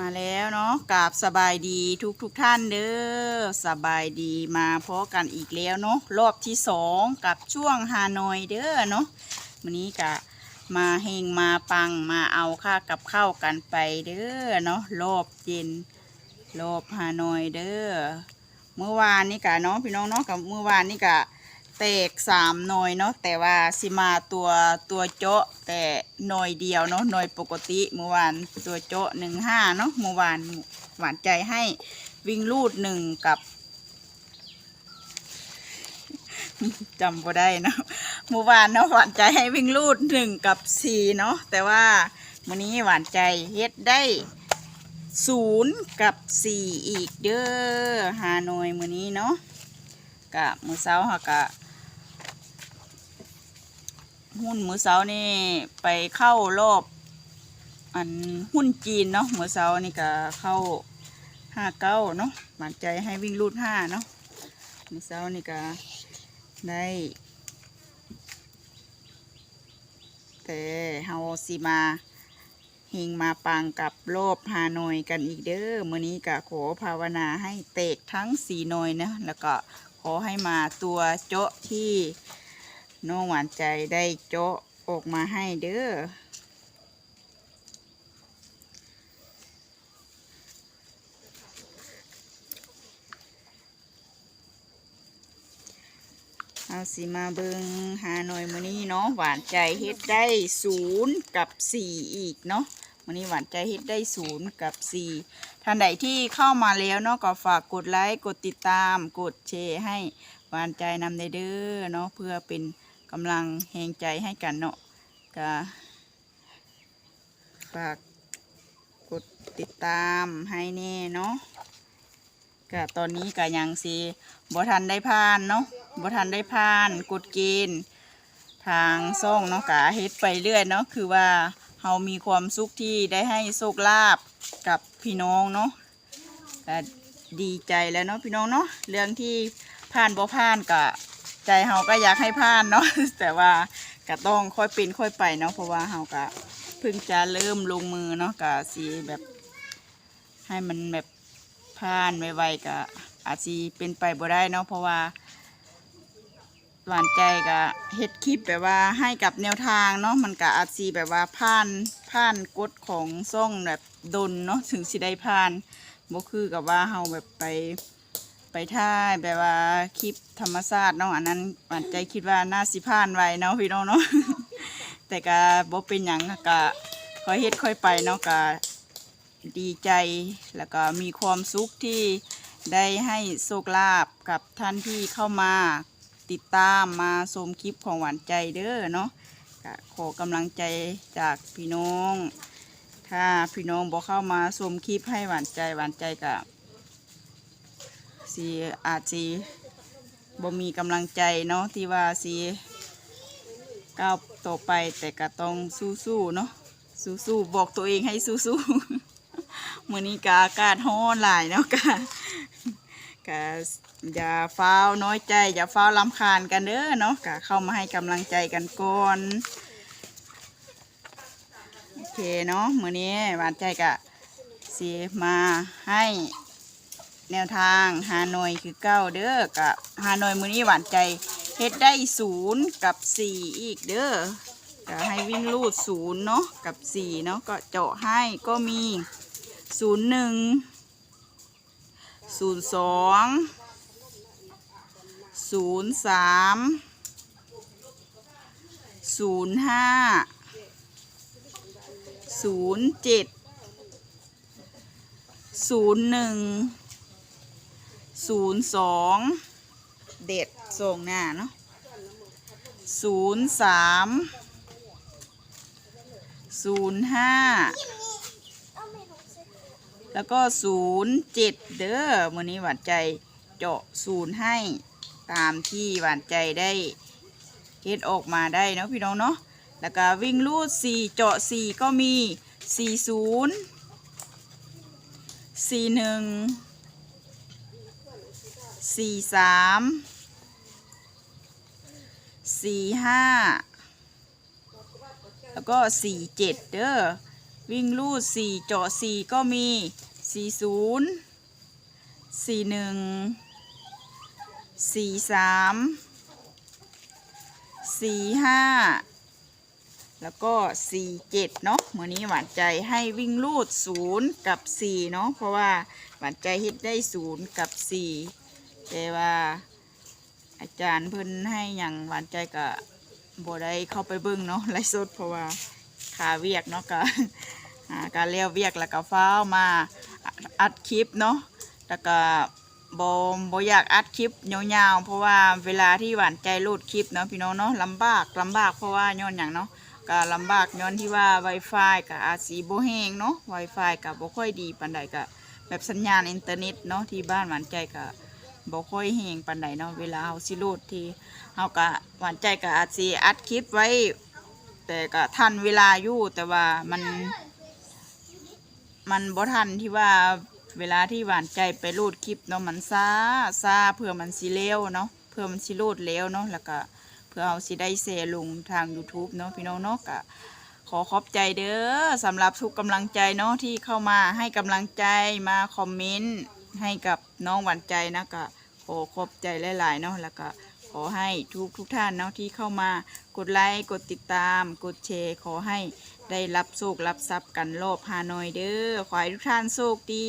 มาแล้วเนาะกราบสบายดีทุกทุกท่านเด้อสบายดีมาพบกันอีกแล้วเนาะรอบที่สองกับช่วงฮานอยเด้อเนาะวันนี้กะมาเฮงมาปังมาเอาค่ากับข้าวกันไปเด้อเนาะรอบเย็นรอบฮานอยเด้อเมื่อวานนี่กะเนาะพี่น้องเนาะกับเมื่อวานนี่กะ แตกสามหน่อยเนาะแต่ว่าสิมาตัวตัวเจาะแต่หน่อยเดียวเนาะหน่อยปกติเมื่อวานตัวเจาะหนึ่งห้าเนาะเมื่อวานหวานใจให้วิ่งลูดหนึ่งกับจำบ่ได้เนาะเมื่อวานเนาะหวานใจให้วิ่งลูดหนึ่งกับสี่เนาะแต่ว่าวันนี้หวานใจเฮ็ดได้ศูนย์กับสี่อีกเด้อฮานอยมือนี้เนาะกะมือเช้าฮะกะ หุ้นมือเช้านี่ไปเข้ารอบ อันหุ้นจีนเนาะมือเช้านี่ก็เข้าห้าเก้าเนาะหวานใจให้วิ่งรูดห้าเนาะมือเช้านี่ก็ได้แต่เฮาสิมาเฮงมาปังกับรอบฮานอยกันอีกเด้อมื้อนี้ก็ขอภาวนาให้เตกทั้งสีหน่อยนะแล้วก็ขอให้มาตัวโจ๊ะที่ น้องหวานใจได้โจ๊ะออกมาให้เด้อเอาสิมาเบิงหาหน่อยมื้อนี้เนาะหวานใจเฮ็ดได้ศูนย์กับสี่อีกเนาะมื้อนี้หวานใจเฮ็ดได้ศูนย์กับสี่ท่านใดที่เข้ามาแล้วเนาะก็ฝากกดไลค์กดติดตามกดแชร์ให้หวานใจนำได้เด้อเนาะเพื่อเป็น กำลังแหงใจให้กันเนาะก็ฝากกดติดตามให้แน่เนาะก็ตอนนี้ก็ยังสิบ่ทันได้ผ่านเนาะบ่ทันได้ผ่านกฎเกณฑ์ทางซ่องเนาะกะเฮ็ดไปเรื่อยเนาะคือว่าเฮามีความสุขที่ได้ให้โชคลาภกับพี่น้องเนาะก็ดีใจแล้วเนาะพี่น้องเนาะเรื่องที่ผ่านบ่ผ่านก็ ใจเฮาก็อยากให้ผ่านเนาะแต่ว่าก็ต้องค่อยเป็นค่อยไปเนาะเพราะว่าเฮาก็เพิ่งจะเริ่มลงมือเนาะก็สิแบบ ให้มันแบบผ่านไวๆก็อาจสิเป็นไปบ่ได้เนาะเพราะว่าหวานใจก็เฮ็ดคลิปแบบว่าให้กับแนวทางเนาะมันก็อาจสิแบบว่าผ่านผ่านกฎของซ่องแบบดนเนาะถึงสิได้ผ่านบ่คือกับว่าเฮาแบบไป ไปท่ายแบบว่าคลิปธรรมชาติเนาะอันนั้นหวานใจคิดว่าน่าสิผ่านไวเนาะพี่น้องเนาะ แต่ก็บ่เป็นหยังก็ค่อยเฮ็ดค่อยไปเนาะก็ดีใจแล้วก็มีความสุขที่ได้ให้โชคลาภกับท่านที่เข้ามาติดตามมาชมคลิปของหวานใจเด้อเนาะก็ขอกำลังใจจากพี่น้อง ถ้าพี่น้องบอกเข้ามาชมคลิปให้หวานใจหวานใจก็ สีอาจสีบ่มีกำลังใจเนาะที่ว่าสีก้าวต่อไปแต่ก็ต้องสู้ๆเนาะสู้ๆบอกตัวเองให้สู้ๆมือนี้กอากาศร้อนหลายเนาะกะก็อย่าเฝ้าวน้อยใจ อย่าเฝ้าวลำคาญกันเด้อเนาะก็เข้ามาให้กำลังใจกันก่อนโอเคเนาะมือนี้หวานใจกะสีมาให้ แนวทางฮานอยคือเก้าเด้อกะฮานอยมือนี้หวานใจเฮ็ดได้ศูนย์กับสี่อีกเด้อก็ให้วิ่งลูดศูนย์เนาะกับสี่เนาะก็เจาะให้ก็มีศูนย์หนึ่งศูนย์สองศูนย์สามศูนย์ห้าศูนย์เจ็ดศูนย์หนึ่ง ศูนย์สองเด็ดส่งหน้าเนาะศูนย์สามศูนย์ห้าแล้วก็ศูนย์เจ็ดเด้อมื่อนี้หวานใจเจาะศูนย์ให้ตามที่หวานใจได้เฮ็ดออกมาได้เนาะพี่น้องเนาะแล้วก็วิ่งลูดสี่เจาะสี่ก็มีสี่ศูนย์สี่หนึ่ง สี่สามสี่ห้าแล้วก็สี่เจ็ดเด้อวิ่งลูดสี่เจาะสี่ก็มีสี่ศูนย์สี่หนึ่งสี่สามสี่ห้าแล้วก็สี่เจ็ดเนาะมื่อนี้หวานใจให้วิ่งลูดศูนย์กับสี่เนาะเพราะว่าหวานใจเฮ็ดได้ศูนย์กับสี่ แต่ว่า อาจารย์เพิ่นให้อย่างหวานใจก็บ่ได้เข้าไปเบิ่งเนาะไลฟ์สดเพราะว่าขาเวียกเนาะก็การเลี้ยวเวียกแล้วก็ฟ้ามาอัดคลิปเนาะแล้วก็บ่บ่อยากอัดคลิปยาวๆเพราะว่าเวลาที่หวานใจโหลดคลิปเนาะพี่น้องเนาะลำบากลำบากเพราะว่าย้อนหยังเนาะก็ลำบากย้อนที่ว่า Wi-Fi ก็อาจสิบ่แห้งเนาะ Wi-Fi ก็บ่ค่อยดีปานใดก็แบบสัญญาณอินเทอร์เน็ตเนาะที่บ้านหวานใจก็บ่ ค่อยแห้งปานใดเนาะเวลาเฮาสิโหลดทีเฮาก็หวานใจก็อาจสิอัดคลิปไว้ แต่ก็ทันเวลาอยู่แต่ว่ามัน มันบ่ทันที่ว่าเวลาที่หวานใจไปโหลดคลิปเนาะมันซาซาเพื่อมันสิเร็วเนาะเพื่อมันสิโหลดเร็วเนาะแล้วก็เพื่อเฮาสิได้แชร์ลงทาง YouTube เนาะพี่น้องเนาะก็ขอขอบใจเด้อสำหรับทุกกำลังใจเนาะที่เข้ามาให้กำลังใจมาคอมเมนต์ ให้กับน้องหวานใจนะก็ขอขอบใจหลาย ๆ เนาะแล้วก็ขอให้ทุกทุกท่านเนาะที่เข้ามากดไลค์กดติดตาม กดแชร์ขอให้ได้รับสุขรับทรัพย์กันโลบฮานอยเด้อขอให้ทุกท่านโชคดี